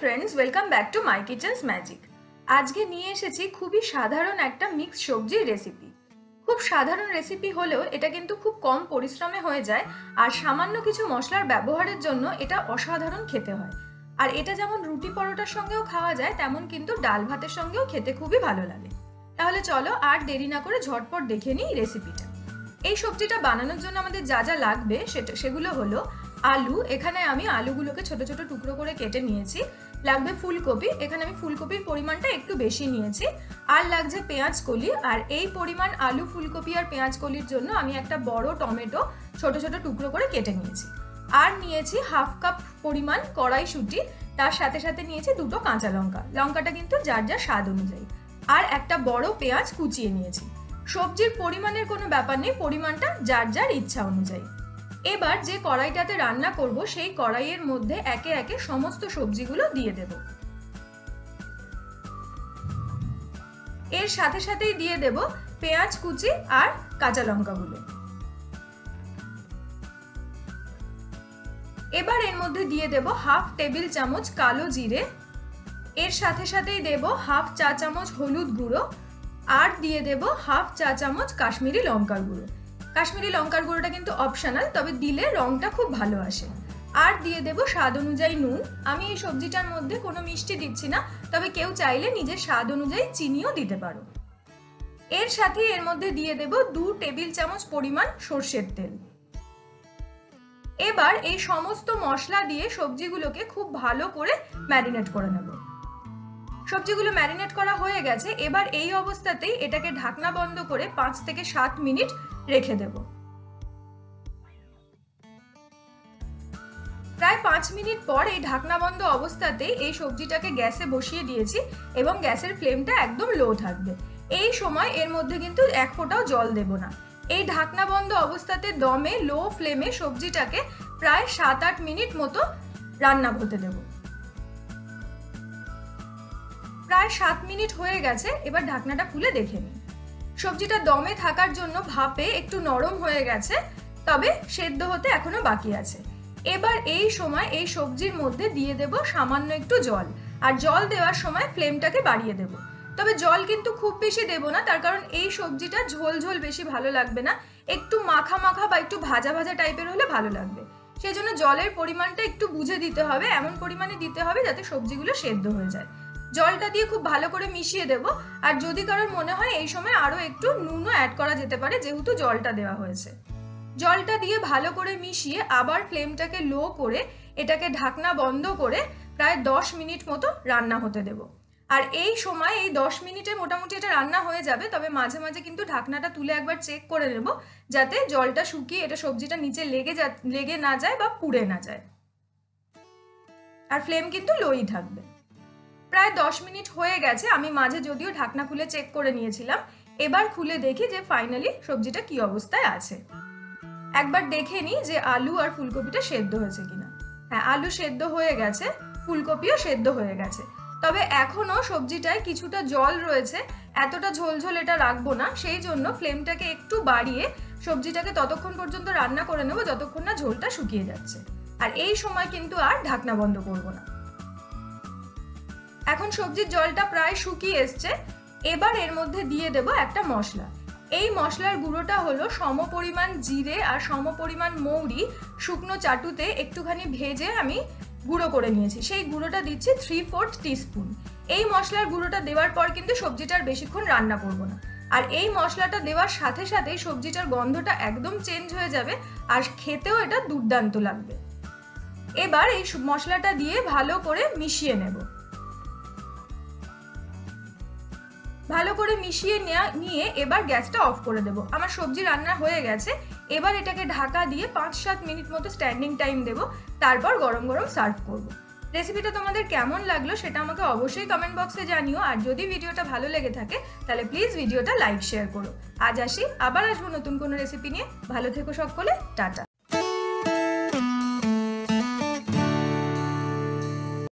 Friends welcome back to my kitchen's magic আজকে নিয়ে এসেছি খুবই সাধারণ একটা মিক্স সবজির রেসিপি খুব সাধারণ রেসিপি হলেও এটা কিন্তু খুব কম পরিশ্রমে হয়ে যায় আর সামান্য কিছু মশলার ব্যবহারের জন্য এটা অসাধারণ খেতে হয়। আর এটা যেমন রুটি পরোটার সঙ্গেও খাওয়া যায়, তেমন কিন্তু ডাল ভাতের সঙ্গেও খেতে খুবই ভালো লাগে। তাহলে চলো আর দেরি না করে ঝটপট দেখে নিই রেসিপিটা এই সবজিটা বানানোর জন্য আমাদের যা যা লাগবে সেটা সেগুলো হলো আলু। এখানে আমি আলুগুলোকে ছোট ছোট টুকরো করে কেটে নিয়েছি। লাগবে ফুলকপি। এখানে আমি ফুলকপির পরিমাণটা একটু বেশি নিয়েছি। আর লাগছে পেঁয়াজ কলি। আর এই পরিমাণ আলু ফুলকপি আর পেঁয়াজ কলির জন্য আমি একটা বড় টমেটো ছোট ছোট টুকরো করে কেটে নিয়েছি। আর নিয়েছি হাফ কাপ পরিমাণ কড়াইশুঁটি। তার সাথে সাথে নিয়েছি দুটো কাঁচা লঙ্কা। লঙ্কাটা কিন্তু যার যার স্বাদ অনুযায়ী। আর একটা বড় পেঁয়াজ কুচিয়ে নিয়েছি। সবজির পরিমাণের কোনো ব্যাপার নেই। পরিমাণটা যার যার ইচ্ছা অনুযায়ী। এবার যে কড়াইটাতে রান্না করব, সেই কড়াইয়ের মধ্যে একে একে সমস্ত সবজিগুলো দিয়ে দেব। এর সাথে সাথেই দিয়ে দেব পেঁয়াজ কুচি আর কাঁচা লঙ্কাগুলো। এবার এর মধ্যে দিয়ে দেব হাফ টেবিল চামচ কালো জিরে। এর সাথে সাথেই দেব হাফ চা চামচ হলুদ গুঁড়ো। আর দিয়ে দেব হাফ চা চামচ কাশ্মীরি লঙ্কার গুঁড়ো। কাশ্মীরি লঙ্কার গুঁড়োটা কিন্তু অপশনাল তবে দিলে রংটা খুব ভালো আসে। আর দিয়ে দেব স্বাদ অনুযায়ী নুন। আমি এই সবজিটার মধ্যে কোনো মিষ্টি দিচ্ছি না, তবে কেউ চাইলে নিজের স্বাদ অনুযায়ী চিনিও দিতে পারো। এর সাথে এর মধ্যে দিয়ে দেব দু টেবিল চামচ পরিমাণ সর্ষের তেল। এবার এই সমস্ত মশলা দিয়ে সবজিগুলোকে খুব ভালো করে ম্যারিনেট করে নেব। সবজিগুলো ম্যারিনেট করা হয়ে গেছে, এবার এই অবস্থাতেই এটাকে ঢাকনা বন্ধ করে পাঁচ থেকে সাত মিনিট রেখে দেব। প্রায় পাঁচ মিনিট পর এই ঢাকনা বন্ধ অবস্থাতে এই সবজিটাকে গ্যাসে বসিয়ে দিয়েছি এবং গ্যাসের ফ্লেমটা একদম লো থাকবে। এই সময় এর মধ্যে কিন্তু এক ফোঁটাও জল দেব না। এই ঢাকনা বন্ধ অবস্থাতে দমে লো ফ্লেমে সবজিটাকে প্রায় সাত আট মিনিট মতো রান্না হতে দেব। প্রায় সাত মিনিট হয়ে গেছে, এবার ঢাকনাটা খুলে দেখে নিই। সবজিটা দমে থাকার জন্য ভাপে একটু নরম হয়ে গেছে, তবে সেদ্ধ হতে এখনও বাকি আছে। এবার এই সময় এই সবজির মধ্যে দিয়ে দেব সামান্য একটু জল, আর জল দেওয়ার সময় ফ্লেমটাকে বাড়িয়ে দেব। তবে জল কিন্তু খুব বেশি দেব না, তার কারণ এই সবজিটা ঝোল ঝোল বেশি ভালো লাগবে না। একটু মাখা মাখা বা একটু ভাজা ভাজা টাইপের হলে ভালো লাগবে। সেই জন্য জলের পরিমাণটা একটু বুঝে দিতে হবে, এমন পরিমাণে দিতে হবে যাতে সবজিগুলো সেদ্ধ হয়ে যায়। জলটা দিয়ে খুব ভালো করে মিশিয়ে দেব। আর যদি কারোর মনে হয় এই সময় আরও একটু নুনও অ্যাড করা যেতে পারে, যেহেতু জলটা দেওয়া হয়েছে। জলটা দিয়ে ভালো করে মিশিয়ে আবার ফ্লেমটাকে লো করে এটাকে ঢাকনা বন্ধ করে প্রায় দশ মিনিট মতো রান্না হতে দেব। আর এই সময় এই দশ মিনিটে মোটামুটি এটা রান্না হয়ে যাবে, তবে মাঝে মাঝে কিন্তু ঢাকনাটা তুলে একবার চেক করে নেব, যাতে জলটা শুকিয়ে এটা সবজিটা নিচে লেগে যা, লেগে না যায় বা পুড়ে না যায়। আর ফ্লেম কিন্তু লোই থাকবে। প্রায় দশ মিনিট হয়ে গেছে, আমি মাঝে যদিও ঢাকনা খুলে চেক করে নিয়েছিলাম। এবার খুলে দেখি যে ফাইনালি সবজিটা কি অবস্থায় আছে। একবার দেখে নিই যে আলু আর ফুলকপিটা সেদ্ধ হয়েছে কিনা। হ্যাঁ আলু সেদ্ধ হয়ে গেছে, ফুলকপিও সেদ্ধ হয়ে গেছে। তবে এখনও সবজিটায় কিছুটা জল রয়েছে, এতটা ঝোলঝোল এটা রাখব না। সেই জন্য ফ্লেমটাকে একটু বাড়িয়ে সবজিটাকে ততক্ষণ পর্যন্ত রান্না করে নেব, যতক্ষণ না ঝোলটা শুকিয়ে যাচ্ছে। আর এই সময় কিন্তু আর ঢাকনা বন্ধ করব না। এখন সবজির জলটা প্রায় শুকিয়ে এসছে। এবার এর মধ্যে দিয়ে দেব একটা মশলা। এই মশলার গুঁড়োটা হলো সমপরিমাণ জিরে আর সমপরিমাণ মৌরি শুকনো চাটুতে একটুখানি ভেজে আমি গুঁড়ো করে নিয়েছি। সেই গুঁড়োটা দিচ্ছি থ্রি ফোর্থ টিস্পুন এই মশলার গুঁড়োটা দেওয়ার পর কিন্তু সবজিটার বেশিক্ষণ রান্না করব না। আর এই মশলাটা দেওয়ার সাথে সাথেই সবজিটার গন্ধটা একদম চেঞ্জ হয়ে যাবে আর খেতেও এটা দুর্দান্ত লাগবে। এবার এই মশলাটা দিয়ে ভালো করে মিশিয়ে নেব। ভালো করে মিশিয়ে নিয়ে এবার গ্যাসটা অফ করে দেবো। আমার সবজি রান্না হয়ে গেছে। এবার এটাকে ঢাকা দিয়ে পাঁচ সাত মিনিট মতো স্ট্যান্ডিং টাইম দেবো। তারপর গরম গরম সার্ভ করব। রেসিপিটা তোমাদের কেমন লাগল সেটা আমাকে অবশ্যই কমেন্ট বক্সে জানিও। আর যদি ভিডিওটা ভালো লেগে থাকে, তাহলে প্লিজ ভিডিওটা লাইক শেয়ার করো। আজ আসি, আবার আসব নতুন কোনো রেসিপি নিয়ে। ভালো থেকো সকলে, টাটা।